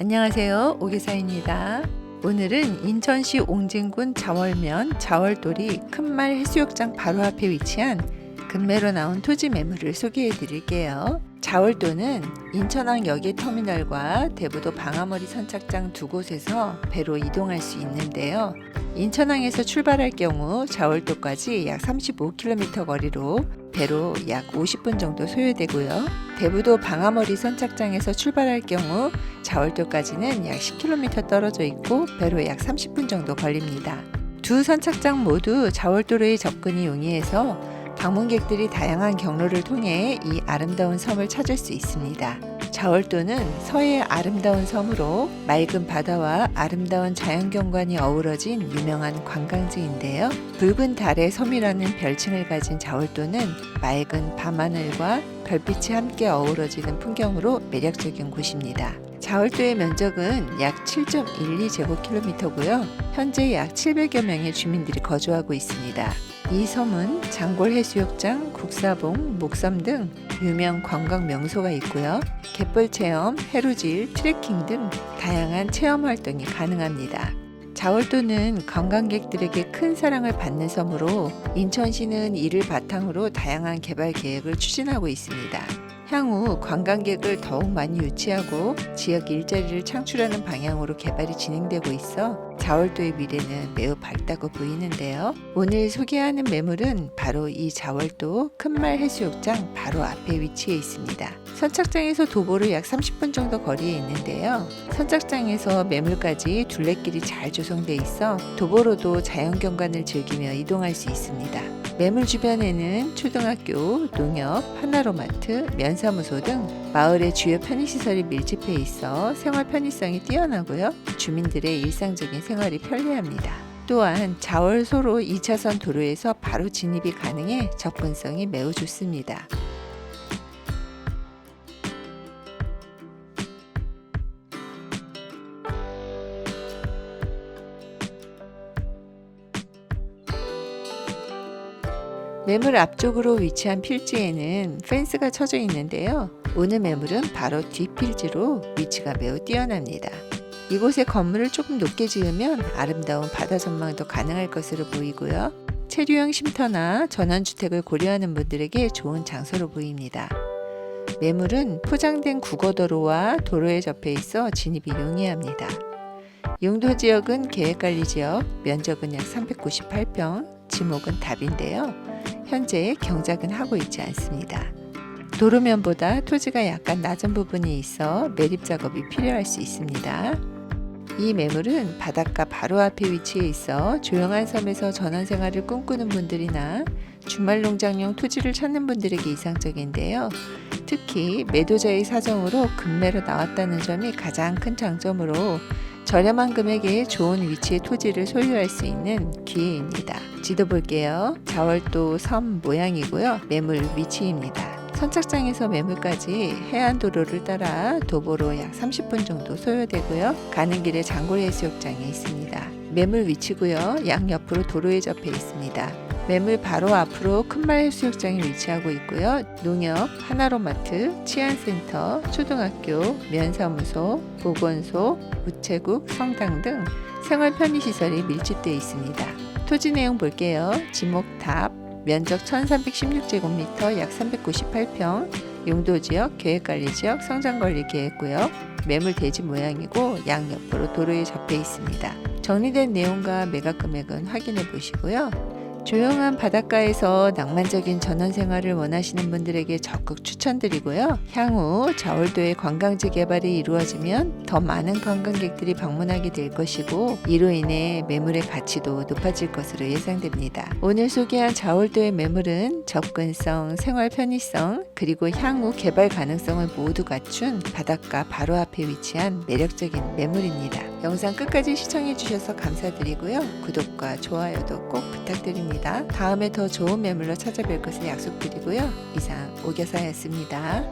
안녕하세요. 오기사입니다. 오늘은 인천시 옹진군 자월면 자월돌이 큰말 해수욕장 바로 앞에 위치한 금매로 나온 토지 매물을 소개해 드릴게요. 자월도는 인천항 여객 터미널과 대부도 방아머리 선착장 두 곳에서 배로 이동할 수 있는데요. 인천항에서 출발할 경우 자월도까지 약 35km 거리로 배로 약 50분 정도 소요되고요. 대부도 방아머리 선착장에서 출발할 경우 자월도까지는 약 10km 떨어져 있고 배로 약 30분 정도 걸립니다. 두 선착장 모두 자월도로의 접근이 용이해서 방문객들이 다양한 경로를 통해 이 아름다운 섬을 찾을 수 있습니다. 자월도는 서해의 아름다운 섬으로 맑은 바다와 아름다운 자연경관이 어우러진 유명한 관광지인데요. 붉은 달의 섬이라는 별칭을 가진 자월도는 맑은 밤하늘과 별빛이 함께 어우러지는 풍경으로 매력적인 곳입니다. 자월도의 면적은 약 7.12제곱킬로미터고요. 현재 약 700여 명의 주민들이 거주하고 있습니다. 이 섬은 장골 해수욕장, 국사봉, 목섬 등 유명 관광 명소가 있고요. 갯벌 체험, 해루질, 트레킹 등 다양한 체험 활동이 가능합니다. 자월도는 관광객들에게 큰 사랑을 받는 섬으로 인천시는 이를 바탕으로 다양한 개발 계획을 추진하고 있습니다. 향후 관광객을 더욱 많이 유치하고 지역 일자리를 창출하는 방향으로 개발이 진행되고 있어 자월도의 미래는 매우 밝다고 보이는데요. 오늘 소개하는 매물은 바로 이 자월도 큰말 해수욕장 바로 앞에 위치해 있습니다. 선착장에서 도보로 약 30분 정도 거리에 있는데요. 선착장에서 매물까지 둘레길이 잘 조성돼 있어 도보로도 자연 경관을 즐기며 이동할 수 있습니다. 매물 주변에는 초등학교, 농협, 하나로마트, 면사무소 등 마을의 주요 편의시설이 밀집해 있어 생활 편의성이 뛰어나고요. 주민들의 일상적인 생활이 편리합니다. 또한 자월소로 2차선 도로에서 바로 진입이 가능해 접근성이 매우 좋습니다. 매물 앞쪽으로 위치한 필지에는 펜스가 쳐져 있는데요. 오늘 매물은 바로 뒷필지로 위치가 매우 뛰어납니다. 이곳에 건물을 조금 높게 지으면 아름다운 바다 전망도 가능할 것으로 보이고요. 체류형 쉼터나 전원주택을 고려하는 분들에게 좋은 장소로 보입니다. 매물은 포장된 국어도로와 도로에 접해 있어 진입이 용이합니다. 용도 지역은 계획관리 지역, 면적은 약 398평, 지목은 답인데요. 현재 경작은 하고 있지 않습니다. 도로면보다 토지가 약간 낮은 부분이 있어 매립 작업이 필요할 수 있습니다. 이 매물은 바닷가 바로 앞에 위치해 있어 조용한 섬에서 전원 생활을 꿈꾸는 분들이나 주말 농장용 토지를 찾는 분들에게 이상적인데요. 특히 매도자의 사정으로 금매로 나왔다는 점이 가장 큰 장점으로 저렴한 금액에 좋은 위치의 토지를 소유할 수 있는 기회입니다. 지도 볼게요. 자월도 섬 모양이고요. 매물 위치입니다. 선착장에서 매물까지 해안도로를 따라 도보로 약 30분 정도 소요되고요. 가는 길에 장골 해수욕장이 있습니다. 매물 위치고요. 양옆으로 도로에 접해 있습니다. 매물 바로 앞으로 큰말 해수욕장이 위치하고 있고요. 농협, 하나로마트, 치안센터, 초등학교, 면사무소, 보건소, 우체국, 성당 등 생활 편의시설이 밀집되어 있습니다. 토지 내용 볼게요. 지목탑, 면적 1316제곱미터 약 398평, 용도지역, 계획관리지역, 성장관리 계획구역, 매물 대지 모양이고 양옆으로 도로에 접해 있습니다. 정리된 내용과 매각 금액은 확인해 보시고요. 조용한 바닷가에서 낭만적인 전원 생활을 원하시는 분들에게 적극 추천드리고요. 향후 자월도의 관광지 개발이 이루어지면 더 많은 관광객들이 방문하게 될 것이고 이로 인해 매물의 가치도 높아질 것으로 예상됩니다. 오늘 소개한 자월도의 매물은 접근성, 생활 편의성, 그리고 향후 개발 가능성을 모두 갖춘 바닷가 바로 앞에 위치한 매력적인 매물입니다. 영상 끝까지 시청해 주셔서 감사드리고요. 구독과 좋아요도 꼭 부탁드립니다. 다음에 더 좋은 매물로 찾아뵐 것을 약속드리고요. 이상 오겨사였습니다.